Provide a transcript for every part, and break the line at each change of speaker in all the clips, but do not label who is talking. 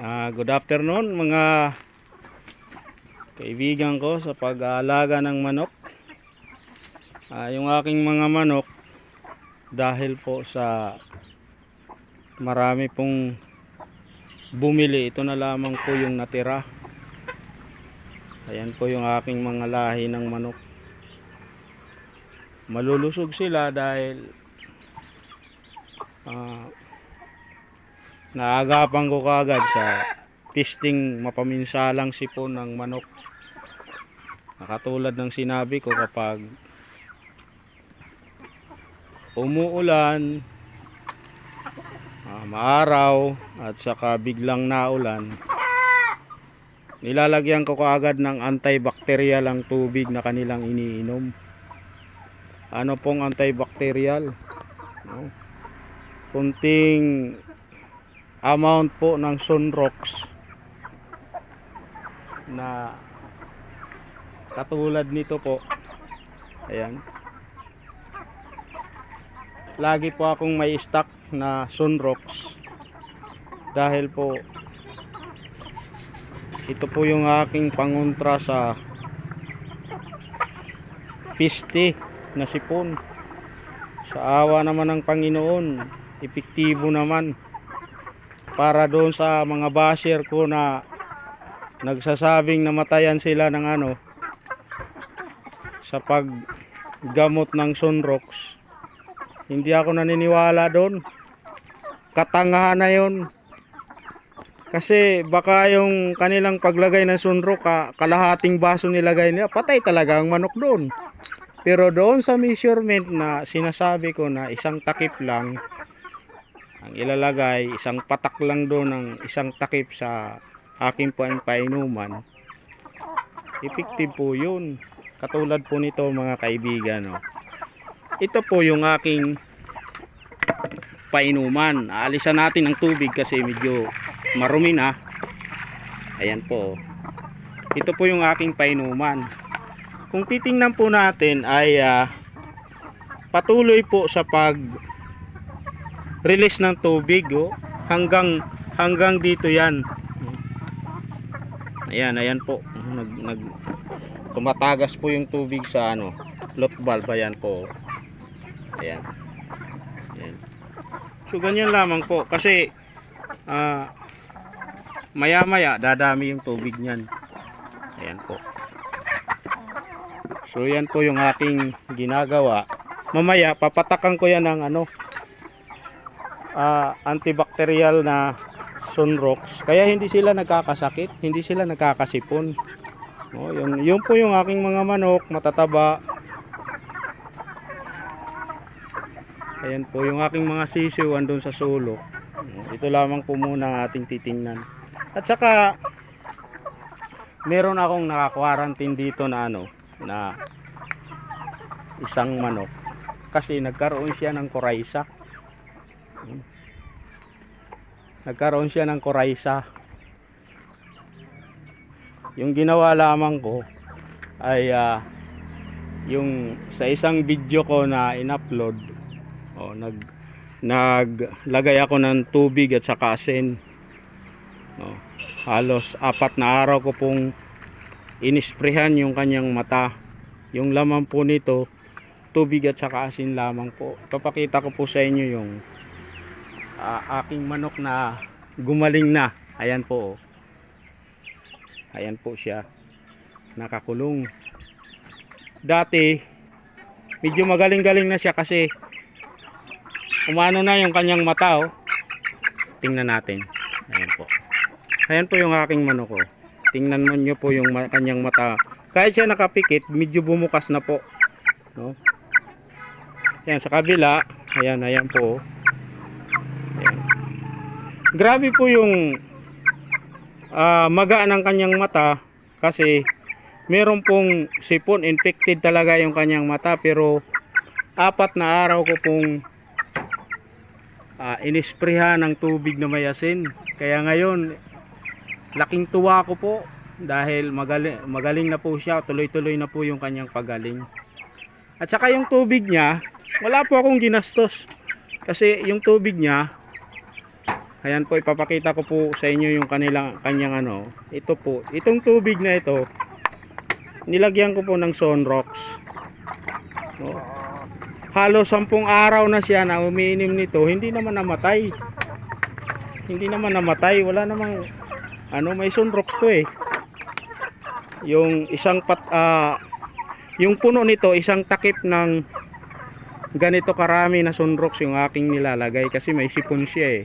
Ah, good afternoon mga kaibigan ko sa pag-aalaga ng manok. Ah, yung aking mga manok dahil po sa marami pong bumili, ito na lamang po yung natira. Ayan po yung aking mga lahi ng manok. Malulusog sila dahil ah, naagapan ko kagad sa pisting mapaminsalang sipon ng manok. Nakatulad ng sinabi ko kapag umuulan, ah, maaraw at saka biglang naulan, nilalagyan ko kaagad ng antibacterial ang tubig na kanilang iniinom. Ano pong antibacterial? No? Kunting amount po ng sunrox na katulad nito po. Ayan. Lagi po akong may stock na sunrox dahil po ito po yung aking pangontra sa piste na sipon. Sa awa naman ng Panginoon epektibo naman para doon sa mga basher ko na nagsasabing namatayan sila ng ano sa paggamot ng sunrox hindi ako naniniwala doon. Katangahan na yon kasi baka yung kanilang paglagay ng sunrox ka, kalahating baso nilagay nila patay talaga ang manok doon. Pero doon sa measurement na sinasabi ko na isang takip lang ang ilalagay isang patak lang doon ng isang takip sa aking painuman. Effective po yun. Katulad po nito mga kaibigan oh. ito po yung aking painuman. Aalisan natin ang tubig kasi medyo marumi na. Ayan po oh. ito po yung aking painuman. Kung titingnan po natin ay ah, patuloy po sa pag release ng tubig oh, hanggang hanggang dito yan. Ayan ayan po. Nag, nag tumatagas po yung tubig sa ano float valve. Ayan po. Ayan. Ayan. So ganyan lamang po. Kasi ah, maya maya dadami yung tubig niyan. Ayan po. So yan po yung aking ginagawa. Mamaya papatakan ko yan ng ano ah, antibacterial na sunrox. Kaya hindi sila nagkakasakit hindi sila nagkakasipon. No, yun, yun po yung aking mga manok matataba. Ayan po yung aking mga sisiw andun sa sulok. Ito lamang po muna ang ating titingnan. At saka meron akong naka-quarantine dito na ano na isang manok. Kasi nagkaroon siya ng koraisa nagkaroon siya ng koraisa yung ginawa lamang ko ay ah, yung sa isang video ko na in-upload oh, nag naglagay ako ng tubig at saka asin. Oh, halos apat na araw ko pong inisprehan yung kanyang mata. Yung laman po nito tubig at saka asin lamang po. Papakita ko po sa inyo yung ah, aking manok na gumaling na. Ayan po. oh. Ayan po siya. Nakakulong. Dati, medyo magaling-galing na siya kasi umano na yung kanyang mata. Oh. Tingnan natin. Ayan po. Ayan po yung aking manok. Oh. Tingnan mo nyo po yung kanyang mata. Kahit siya nakapikit, medyo bumukas na po. No? Ayan, sa kabila. Ayan, ayan po. oh. Grabe po yung ah, maga ng kanyang mata kasi meron pong sipon infected talaga yung kanyang mata pero apat na araw ko pong ah, inisprehan ng tubig na may asin. Kaya ngayon laking tuwa ko po dahil magaling, magaling na po siya, tuloy-tuloy na po yung kanyang pagaling. At saka yung tubig niya, wala po akong ginastos. Kasi yung tubig niya, Ayan po, ipapakita ko po sa inyo yung kanilang, kanyang ano. Ito po, itong tubig na ito, nilagyan ko po ng sunrocks. No? Halos sampung araw na siya na umiinom nito, hindi naman namatay. Hindi naman namatay, wala namang, ano, may sunrocks to eh. Yung isang pat, ah, yung puno nito, isang takip ng ganito karami na sunrocks yung aking nilalagay kasi may sipon siya eh.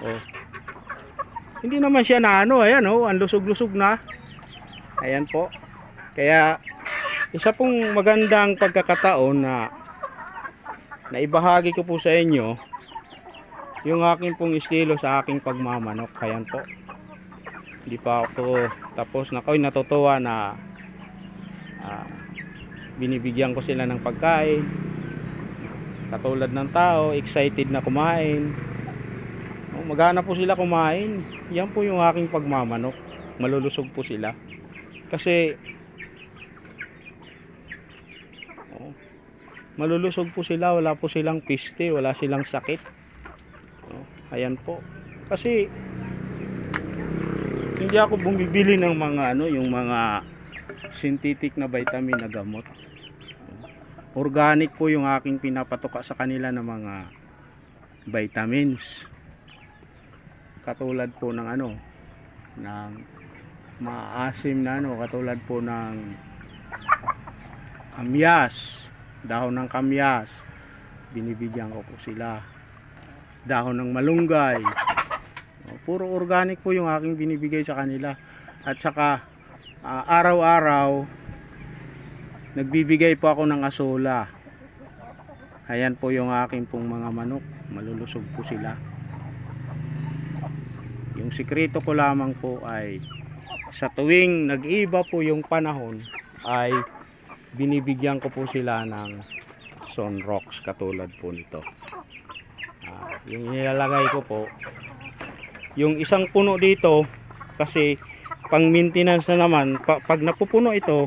Oh. Hindi naman siya na ano, ayan oh, ang lusog-lusog na. Ayan po. Kaya isa pong magandang pagkakataon na naibahagi ko po sa inyo yung aking pong estilo sa aking pagmamanok. Ayan po. Hindi pa ako tapos na ko'y natutuwa na ah, binibigyan ko sila ng pagkain. Katulad ng tao, excited na kumain. Magana po sila kumain. Yan po yung aking pagmamanok. Malulusog po sila. Kasi oh, malulusog po sila, wala po silang piste, wala silang sakit. Oh, ayan po. Kasi hindi ako bumibili ng mga ano, yung mga synthetic na vitamin na gamot. Organic po yung aking pinapatoka sa kanila ng mga vitamins katulad po ng ano ng maasim na ano katulad po ng kamyas dahon ng kamyas. Binibigyan ko po sila. Dahon ng malunggay. O, puro organic po yung aking binibigay sa kanila. At saka ah, araw-araw nagbibigay po ako ng asola. Ayan po yung aking pong mga manok. Malulusog po sila yung sikreto ko lamang po ay sa tuwing nag-iba po yung panahon ay binibigyan ko po sila ng sunrocks katulad po nito. Ah, yung nilalagay ko po yung isang puno dito kasi pang maintenance na naman pa- pag napupuno ito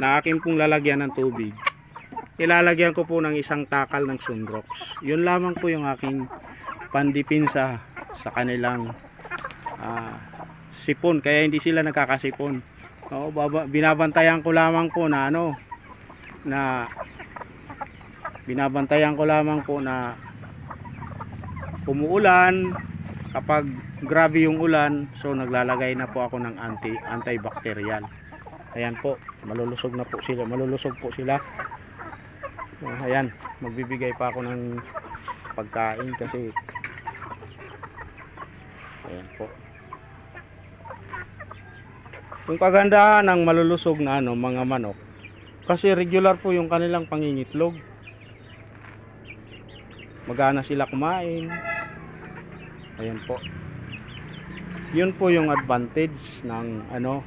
na akin pong lalagyan ng tubig ilalagyan ko po ng isang takal ng sunrocks yun lamang po yung aking pandipinsa sa kanilang ah, sipon. Kaya hindi sila nagkakasipon. Baba, binabantayan ko lamang po na ano na binabantayan ko lamang po na umuulan. Kapag grabe yung ulan so naglalagay na po ako ng anti antibacterial. Ayan po malulusog na po sila malulusog po sila. Ah, ayan magbibigay pa ako ng pagkain kasi ayan po yung kagandahan ng malulusog na ano, mga manok kasi regular po yung kanilang pangingitlog. Magana sila kumain. Ayan po. Yun po yung advantage ng ano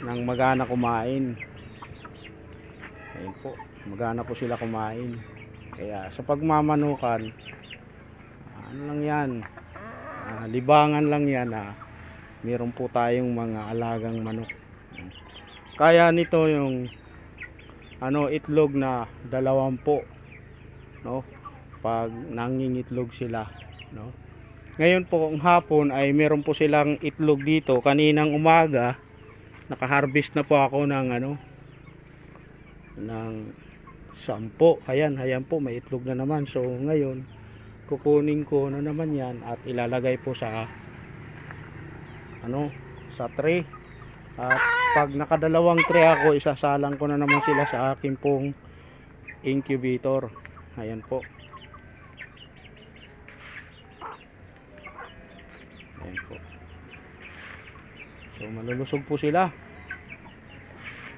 ng magana kumain. Ayan po magana po sila kumain. Kaya sa pagmamanukan ano lang yan ah, libangan lang yan ah, meron po tayong mga alagang manok. Kaya nito yung ano itlog na dalawampu no? Pag nangingitlog sila no? Ngayon po kung hapon ay meron po silang itlog dito. Kaninang umaga nakaharvest na po ako ng ano ng sampo. Ayan ayan po may itlog na naman. So ngayon kukunin ko na naman yan at ilalagay po sa ano? Sa tray. At pag nakadalawang tray ako isasalang ko na naman sila sa akin pong incubator. Ayan po. Ayan po. So malulusog po sila.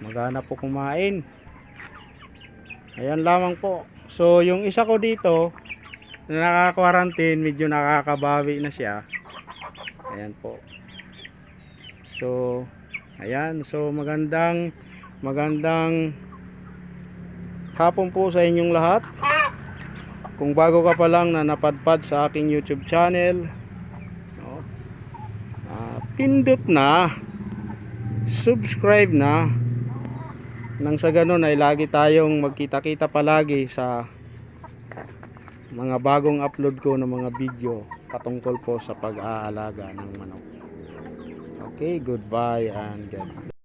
Magana po kumain. Ayan lamang po. So yung isa ko dito na naka-quarantine medyo nakakabawi na siya. Ayan po So, ayan. So, magandang magandang hapon po sa inyong lahat. Kung bago ka pa lang na napadpad sa aking YouTube channel, no, ah, pindot na, subscribe na, nang sa ganun ay lagi tayong magkita-kita palagi sa mga bagong upload ko ng mga video patungkol po sa pag-aalaga ng manok. Okay, goodbye and God.